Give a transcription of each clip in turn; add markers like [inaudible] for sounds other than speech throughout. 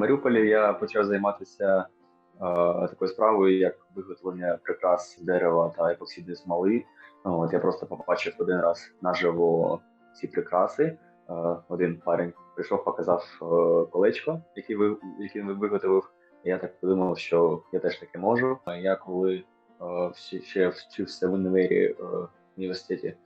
В Маріуполі я почав займатися е, такою справою, як виготовлення прикрас з дерева та епоксидної смоли. От я просто побачив один раз наживо ці прикраси. Е, один парень прийшов, показав е, колечко, яке ви він виготовив. Я так подумав, що я теж таке можу. Я коли е, всі- ще вчився в універі в університеті,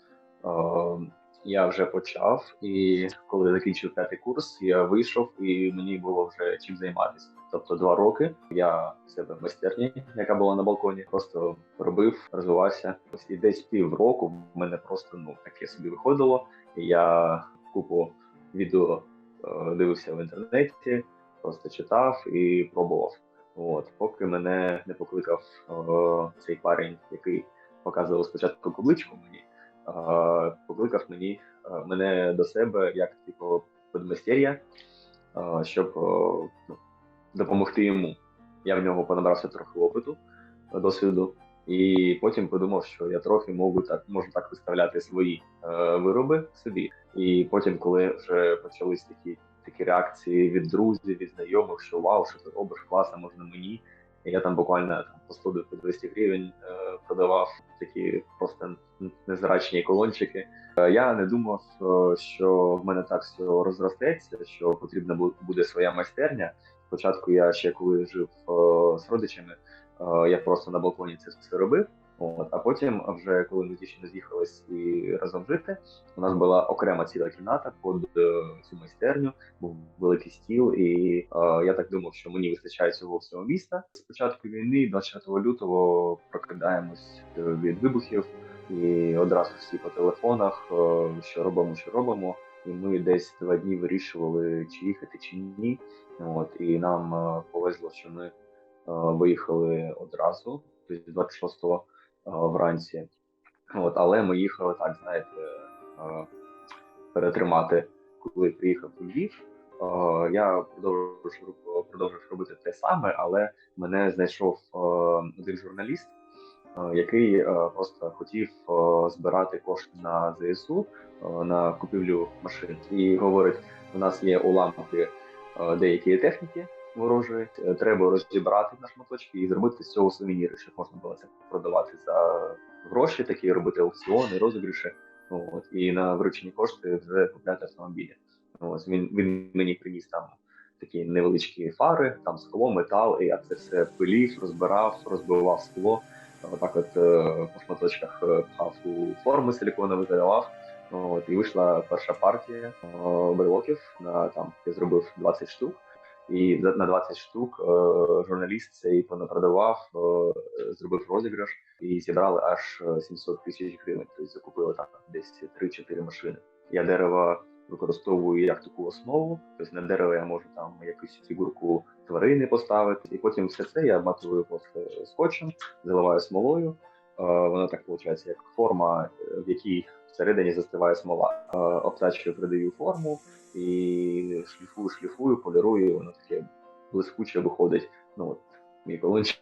я вже почав, і коли закінчив п'ятий курс, я вийшов і мені було вже чим займатися. Тобто два роки я в себе в майстерні, яка була на балконі, просто робив, розвивався. Ось і десь півроку в мене просто ну таке собі виходило. Я купу відео е, дивився в інтернеті, просто читав і пробував. От, поки мене не покликав е, цей парень, який показував спочатку кубличку мені, покликав мені мене до себе як типу подмастер'я, е, щоб ну, допомогти йому. Я в нього понабрався трохи опиту, досвіду, і потім подумав, що я трохи можу так можу так виставляти свої е, вироби собі. І потім, коли вже почались такі такі реакції від друзів, від знайомих, що вау, що ти робиш, класно, можна мені. І я там буквально там по 100 по 200 гривень е, продавав такі просто незрачні колончики. Е, Я не думав, е, що в мене так все розростеться, що потрібна буде своя майстерня. Спочатку я ще коли жив е, з родичами, я просто на балконі це все робив. От, а потім, вже коли ми дівчина з'їхались і разом жити, у нас була окрема ціла кімната під е, цю майстерню, був великий стіл, і е, я так думав, що мені вистачає цього всього міста. З початку війни, 24 лютого, прокидаємось е, від вибухів, і одразу всі по телефонах, е, що робимо, що робимо. І ми десь два дні вирішували, чи їхати, чи ні. От і нам е, повезло, що ми е, виїхали одразу, тобто 26-го е, вранці. От, але ми їхали так, знаєте, е, перетримати, коли приїхав у Львів. Е, я продовжив продовжив робити те саме, але мене знайшов е, один журналіст, е, який е, просто хотів е, збирати кошти на ЗСУ е, на купівлю машин і говорить: у нас є уламки е, деякої техніки ворожої. е, Треба розібрати на шматочки і зробити з цього сувеніри, щоб можна було це продавати за гроші, такі робити аукціони, розігріші. От і на вручені кошти вже купляти автомобілі. Ось він він мені приніс там такі невеличкі фари, там скло, метал, і я це все пилів, розбирав, розбивав скло. Отак, от е, по шматочках е, пхав у форми силіконові задавав. От, і вийшла перша партія брелоків. На там я зробив 20 штук. І на 20 штук е, журналіст цей понапродавав, е, зробив розіграш і зібрали аж е, 700 тисяч гривень. Тобто закупили там десь 3-4 машини. Я дерево використовую як таку основу. Тобто на дерево я можу там якусь фігурку тварини поставити, і потім все це я обматую просто скотчем, заливаю смолою. Е, Воно так виходить, як форма, е, в якій всередині застиває смола. Е, Обтачую, придаю форму і шліфую, шліфую, полірую, воно таке блискуче виходить. Ну от мій колончик.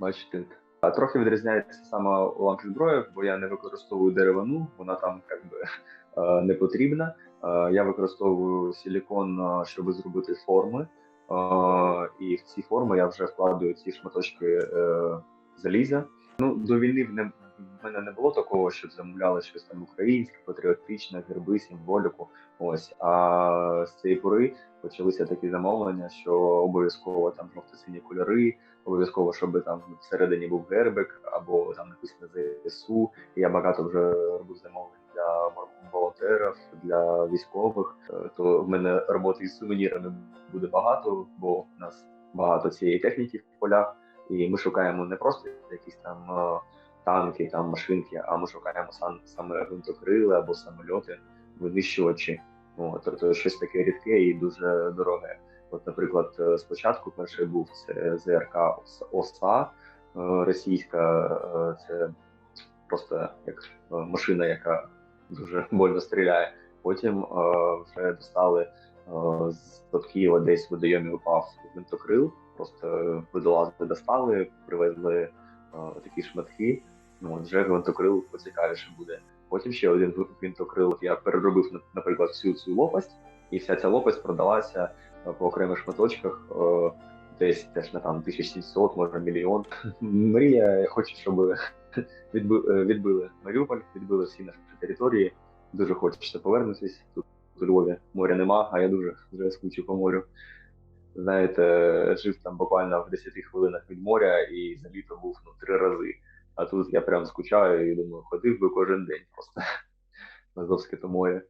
Бачите. А трохи відрізняється саме уламки зброї, бо я не використовую деревину, вона там якби не потрібна. Я використовую силікон, щоб зробити форми. І в ці форми я вже вкладаю ці шматочки заліза. Ну, до війни в не- в мене не було такого, що замовляли щось там українське, патріотичне, герби, символіку. Ось. А з цієї пори почалися такі замовлення, що обов'язково там жовто-сині кольори, обов'язково, щоб там всередині був гербик або там написано ЗСУ. Я багато вже робив замовлень для волонтерів, для військових. Е, То в мене роботи із сувенірами буде багато, бо в нас багато цієї техніки в полях. І ми шукаємо не просто якісь там е, танки, там машинки, а ми шукаємо сам саме гвинтокрили або самольоти, винищувачі. От, тобто щось таке рідке і дуже дороге. От, наприклад, е, спочатку перший був це ЗРК ОС- ОСА е, російська, це просто як машина, яка дуже [laughs] больно стріляє. Потім вже достали е, з от Києва десь в водойомі упав гвинтокрил, просто водолази достали, привезли е, такі шматки. Ну, вже гвинтокрил поцікавіше буде. Потім ще один гвинтокрил. Я переробив, наприклад, всю цю лопасть, і вся ця лопасть продалася е, по окремих шматочках. Десь теж на там 1700, може мільйон. [laughs] Мрія, я хочу, щоб відби- відбили Маріуполь, відбили всі наші території. Дуже хочеться повернутися. Тут у Львові моря нема, а я дуже скучу по морю. Знаєте, жив там буквально в 10 хвилинах від моря і за літо був ну, три рази. А тут я прям скучаю і думаю, ходив би кожен день просто [laughs] на Азовське то море.